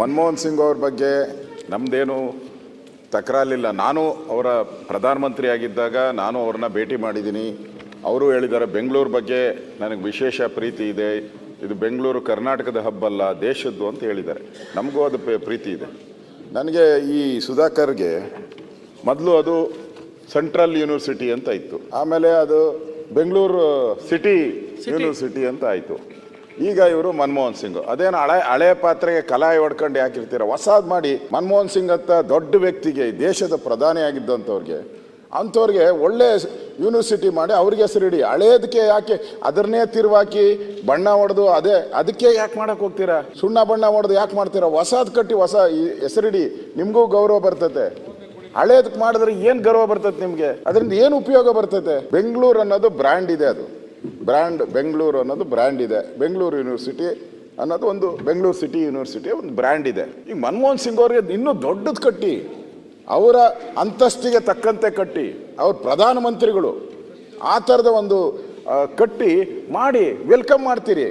ಮನಮೋಹನ್ ಸಿಂಗ್ ಅವ್ರ ಬಗ್ಗೆ ನಮ್ಮದೇನು ತಕರಾರಿಲ್ಲ. ನಾನು ಅವರ ಪ್ರಧಾನಮಂತ್ರಿ ಆಗಿದ್ದಾಗ ನಾನು ಅವ್ರನ್ನ ಭೇಟಿ ಮಾಡಿದ್ದೀನಿ. ಅವರು ಹೇಳಿದ್ದಾರೆ ಬೆಂಗಳೂರು ಬಗ್ಗೆ ನನಗೆ ವಿಶೇಷ ಪ್ರೀತಿ ಇದೆ. ಇದು ಬೆಂಗಳೂರು ಕರ್ನಾಟಕದ ಹಬ್ಬಲ್ಲ ದೇಶದ್ದು ಅಂತ ಹೇಳಿದ್ದಾರೆ. ನಮಗೂ ಅದು ಪ್ರೀತಿ ಇದೆ. ನನಗೆ ಈ ಸುಧಾಕರ್ಗೆ ಮೊದಲು ಅದು ಸೆಂಟ್ರಲ್ ಯೂನಿವರ್ಸಿಟಿ ಅಂತ ಇತ್ತು. ಆಮೇಲೆ ಅದು ಬೆಂಗಳೂರು ಸಿಟಿ. ಯೂನಿವರ್ಸಿಟಿ ಅಂತ ಆಯಿತು. ಈಗ ಇವರು ಮನಮೋಹನ್ ಸಿಂಗ್. ಅದೇನು ಹಳೆ ಹಳೆ ಪಾತ್ರೆಗೆ ಕಲಾಯಿ ಹೊಡ್ಕೊಂಡು ಯಾಕಿರ್ತೀರ ಹೊಸಾದ್ ಮಾಡಿ ಮನಮೋಹನ್ ಸಿಂಗ್ ಅಂತ ದೊಡ್ಡ ವ್ಯಕ್ತಿಗೆ, ದೇಶದ ಪ್ರಧಾನಿ ಆಗಿದ್ದಂಥವ್ರಿಗೆ, ಅಂಥವ್ರಿಗೆ ಒಳ್ಳೆ ಯೂನಿವರ್ಸಿಟಿ ಮಾಡಿ ಅವ್ರಿಗೆ ಹೆಸರಿಡಿ ಹಳೇದಕ್ಕೆ ಯಾಕೆ ಅದನ್ನೇ ತಿರುವಾಕಿ ಬಣ್ಣ ಹೊಡೆದು ಅದೇ, ಅದಕ್ಕೆ ಯಾಕೆ ಮಾಡಕ್ಕೆ ಹೋಗ್ತೀರಾ? ಸುಣ್ಣ ಬಣ್ಣ ಹೊಡೆದು ಯಾಕೆ ಮಾಡ್ತೀರಾ? ಹೊಸಾದ್ ಕಟ್ಟಿ ಹೊಸ ಹೆಸರಿಡಿ ನಿಮಗೂ ಗೌರವ ಬರ್ತತೆ. ಹಳೇದಕ್ಕೆ ಮಾಡಿದ್ರೆ ಏನು ಗೌರವ ಬರ್ತದೆ ನಿಮಗೆ? ಅದರಿಂದ ಏನು ಉಪಯೋಗ ಬರ್ತದೆ ಬೆಂಗಳೂರು ಅನ್ನೋದು ಬ್ರ್ಯಾಂಡ್ ಇದೆ ಅದು. ಬ್ರ್ಯಾಂಡ್ ಬೆಂಗಳೂರು ಅನ್ನೋದು ಬ್ರ್ಯಾಂಡ್ ಇದೆ. ಬೆಂಗಳೂರು ಯೂನಿವರ್ಸಿಟಿ ಅನ್ನೋದು ಒಂದು ಬೆಂಗಳೂರು ಸಿಟಿ ಯೂನಿವರ್ಸಿಟಿ ಒಂದು ಬ್ರ್ಯಾಂಡ್ ಇದೆ. ಈಗ ಮನಮೋಹನ್ ಸಿಂಗ್ ಅವ್ರಿಗೆ ಇನ್ನೂ ದೊಡ್ಡದು ಕಟ್ಟಿ. ಅವರ ಅಂತಸ್ತಿಗೆ ತಕ್ಕಂತೆ ಕಟ್ಟಿ. ಅವ್ರ ಪ್ರಧಾನಮಂತ್ರಿಗಳು ಆ ಥರದ ಒಂದು ಕಟ್ಟಿ ಮಾಡಿ ವೆಲ್ಕಮ್ ಮಾಡ್ತೀರಿ.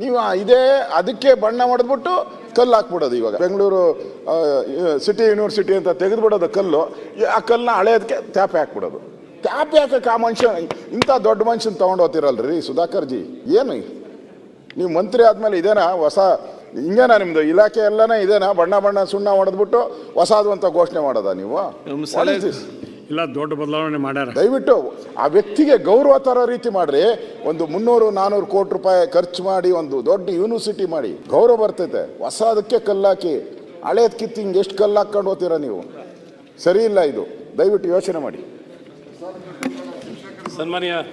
ನೀವು ಇದೇ ಅದಕ್ಕೆ ಬಣ್ಣ ಮಾಡಿದ್ಬಿಟ್ಟು ಕಲ್ಲು ಹಾಕ್ಬಿಡೋದು ಇವಾಗ. ಬೆಂಗಳೂರು ಸಿಟಿ ಯೂನಿವರ್ಸಿಟಿ ಅಂತ ತೆಗೆದುಬಿಡೋದು ಕಲ್ಲು, ಆ ಕಲ್ಲನ್ನ ಹಳೆಯೋದಕ್ಕೆ ತ್ಯಾಪೆ ಹಾಕ್ಬಿಡೋದು. ತ್ಯಾಪೆ ಯಾಕೆ ಆ ಮನುಷ್ಯ ಇಂಥ ದೊಡ್ಡ ಮನುಷ್ಯನ ತೊಗೊಂಡು ಹೋಗ್ತಿರಲ್ರಿ ಸುಧಾಕರ್ ಜಿ ಏನು? ನೀವು ಮಂತ್ರಿ ಆದಮೇಲೆ ಇದೇನಾ? ಹೊಸ ಹಿಂಗೇನಾ ನಿಮ್ದು? ಇಲಾಖೆ ಎಲ್ಲನೇ ಇದೇನಾ? ಬಣ್ಣ ಬಣ್ಣ ಸುಣ್ಣ ಹೊಡೆದ್ಬಿಟ್ಟು ಹೊಸದು ಅಂತ ಘೋಷಣೆ ಮಾಡೋದಾ ನೀವು? ಇಲ್ಲ ದೊಡ್ಡ ಬದಲಾವಣೆ ಮಾಡ್ಯಾರ. ದಯವಿಟ್ಟು ಆ ವ್ಯಕ್ತಿಗೆ ಗೌರವ ತರೋ ರೀತಿ ಮಾಡ್ರಿ. ಒಂದು ಮುನ್ನೂರು ನಾನೂರು ಕೋಟಿ ರೂಪಾಯಿ ಖರ್ಚು ಮಾಡಿ ಒಂದು ದೊಡ್ಡ ಯೂನಿವರ್ಸಿಟಿ ಮಾಡಿ. ಗೌರವ ಬರ್ತೈತೆ. ಹೊಸದಕ್ಕೆ ಕಲ್ಲಾಕಿ. ಹಳೇದ್ ಕಿತ್ತು ಹಿಂಗೆ ಎಷ್ಟು ಕಲ್ಲು ಹಾಕ್ಕೊಂಡು ಹೋಗ್ತೀರಾ ನೀವು? ಸರಿ ಇಲ್ಲ ಇದು. ದಯವಿಟ್ಟು ಯೋಚನೆ ಮಾಡಿ. ಸನ್ಮಾನ್ಯ